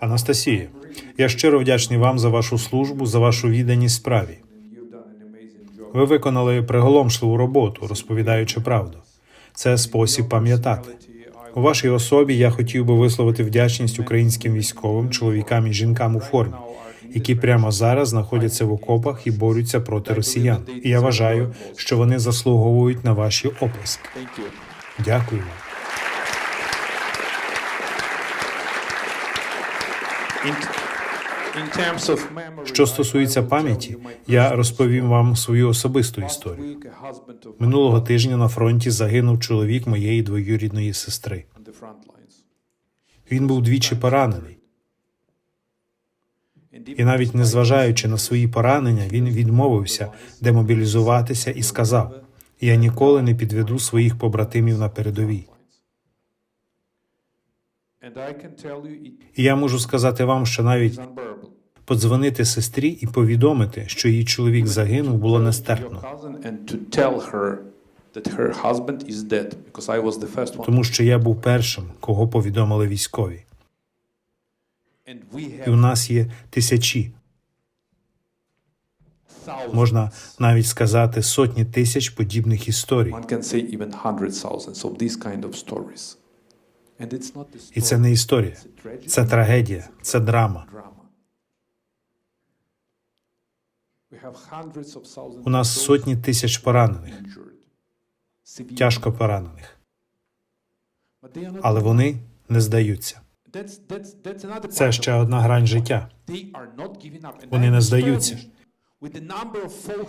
Анастасія, я щиро вдячний вам за вашу службу, за вашу відданість справі. Ви виконали приголомшливу роботу, розповідаючи правду. Це спосіб пам'ятати. У вашій особі я хотів би висловити вдячність українським військовим, чоловікам і жінкам у формі, які прямо зараз знаходяться в окопах і борються проти росіян. І я вважаю, що вони заслуговують на ваші оплески. Дякую вам. Що стосується пам'яті, я розповім вам свою особисту історію. Минулого тижня на фронті загинув чоловік моєї двоюрідної сестри. Він був двічі поранений, і навіть незважаючи на свої поранення, він відмовився демобілізуватися і сказав: Я ніколи не підведу своїх побратимів на передовій. І я можу сказати вам, що навіть подзвонити сестрі і повідомити, що її чоловік загинув, було нестерпно, тому що я був першим, кого повідомили військові. І у нас є тисячі, можна навіть сказати, сотні тисяч подібних історій. І це не історія, це трагедія, це драма. У нас сотні тисяч поранених, тяжко поранених, але вони не здаються. Це ще одна грань життя. Вони не здаються.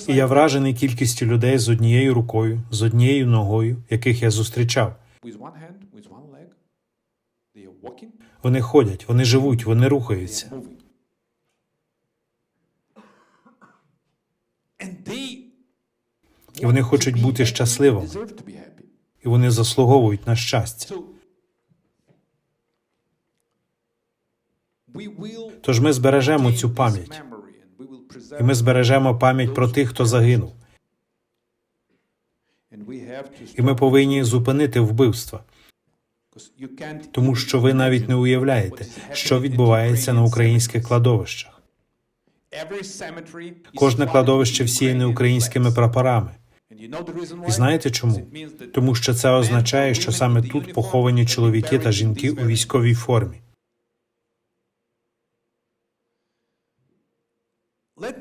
І я вражений кількістю людей з однією рукою, з однією ногою, яких я зустрічав. Вони ходять, вони живуть, вони рухаються. І вони хочуть бути щасливими, і вони заслуговують на щастя. Тож ми збережемо цю пам'ять, і ми збережемо пам'ять про тих, хто загинув. І ми повинні зупинити вбивства, тому що ви навіть не уявляєте, що відбувається на українських кладовищах. Кожне кладовище всіяне українськими прапорами. І знаєте чому? Тому що це означає, що саме тут поховані чоловіки та жінки у військовій формі.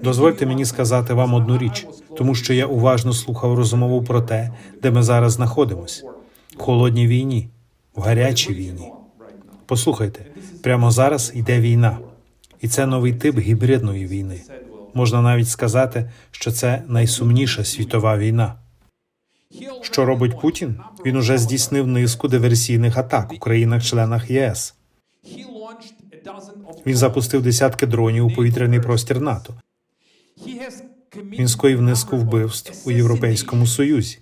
Дозвольте мені сказати вам одну річ, тому що я уважно слухав розмову про те, де ми зараз знаходимося в холодній війні, в гарячій війні. Послухайте, прямо зараз йде війна, і це новий тип гібридної війни. Можна навіть сказати, що це найсумніша світова війна. Що робить Путін? Він уже здійснив низку диверсійних атак у країнах-членах ЄС. Він запустив десятки дронів у повітряний простір НАТО. Він скоїв низку вбивств у Європейському Союзі.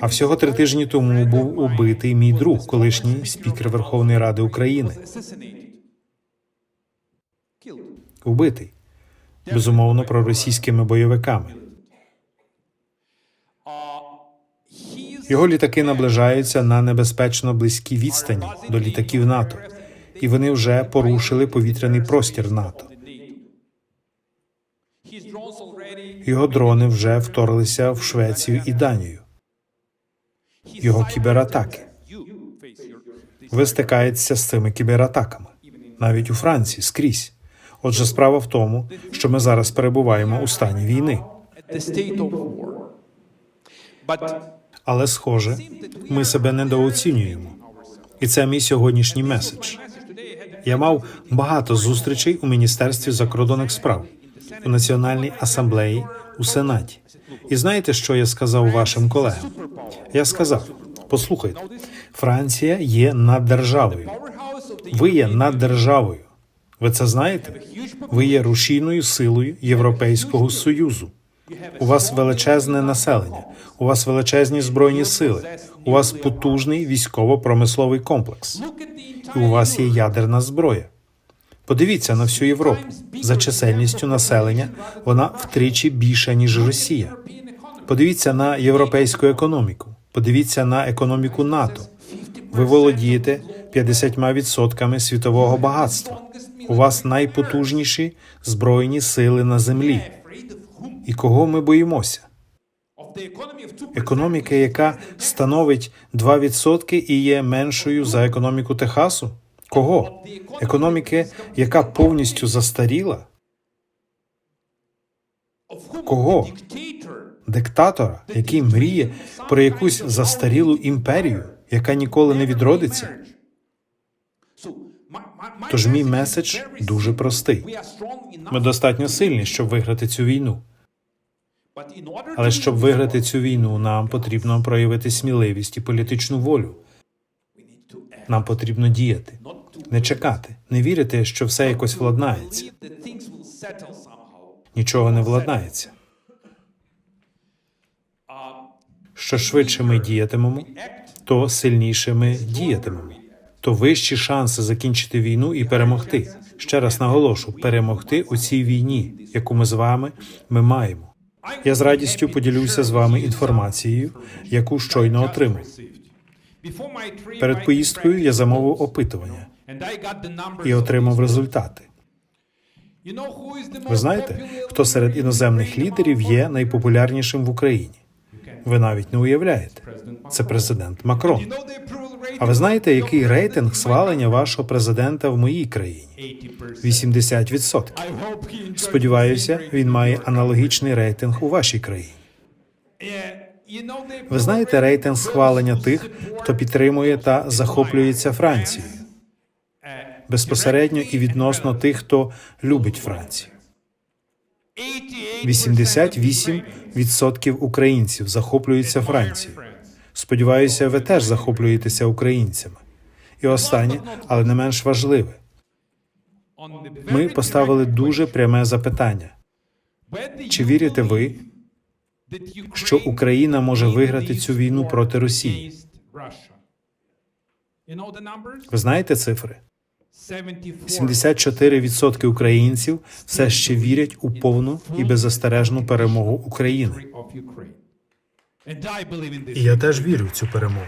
А всього три тижні тому був убитий мій друг, колишній спікер Верховної Ради України. Убитий безумовно проросійськими бойовиками. He Його літаки наближаються на небезпечно близькій відстані до літаків НАТО, і вони вже порушили повітряний простір НАТО. Його дрони вже вторглися в Швецію і Данію. Його кібератаки. Ви стикаєтеся з цими кібератаками навіть у Франції скрізь. Отже, справа в тому, що ми зараз перебуваємо у стані війни. Але, схоже, ми себе недооцінюємо. І це мій сьогоднішній меседж. Я мав багато зустрічей у Міністерстві закордонних справ, у Національній асамблеї, у Сенаті. І знаєте, що я сказав вашим колегам? Я сказав: послухайте, Франція є of the Ви є наддержавою. Ви це знаєте? Ви є рушійною силою Європейського союзу. У вас величезне населення, у вас величезні збройні сили, у вас потужний військово-промисловий комплекс. І у вас є ядерна зброя. Подивіться на всю Європу. За чисельністю населення вона втричі більша, ніж Росія. Подивіться на європейську економіку. Подивіться на економіку НАТО. Ви володієте 50% світового багатства. У вас найпотужніші збройні сили на землі. І кого ми боїмося? Економіка, яка становить 2% і є меншою за економіку Техасу? Кого? Економіки, яка повністю застаріла? Кого? Диктатора, який мріє про якусь застарілу імперію, яка ніколи не відродиться? Тож мій меседж дуже простий. Ми достатньо сильні, щоб виграти цю війну. Але щоб виграти цю війну, нам потрібно проявити сміливість і політичну волю. Нам потрібно діяти, не чекати, не вірити, що все якось владнається. Нічого не владнається. Що швидше ми діятимемо, то сильніше ми діятимемо, то вищі шанси закінчити війну і перемогти. Ще раз наголошу: перемогти у цій війні, яку ми з вами ми маємо. Я з радістю поділюся з вами інформацією, яку щойно отримав. Перед поїздкою я замовив опитування і отримав результати. Ви знаєте, хто серед іноземних лідерів є найпопулярнішим в Україні? Ви навіть не уявляєте. Це президент Макрон. А ви знаєте, який рейтинг схвалення вашого президента в моїй країні? 80%. Сподіваюся, він має аналогічний рейтинг у вашій країні. Ви знаєте рейтинг схвалення тих, хто підтримує та захоплюється Францією безпосередньо і відносно тих, хто любить Францію. 88% українців захоплюються Францією. Сподіваюся, ви теж захоплюєтеся українцями. І останнє, але не менш важливе, ми поставили дуже пряме запитання: чи вірите ви, що Україна може виграти цю війну проти Росії? Ви знаєте цифри? 74% українців все ще вірять у повну і беззастережну перемогу України. І я теж вірю в цю перемогу.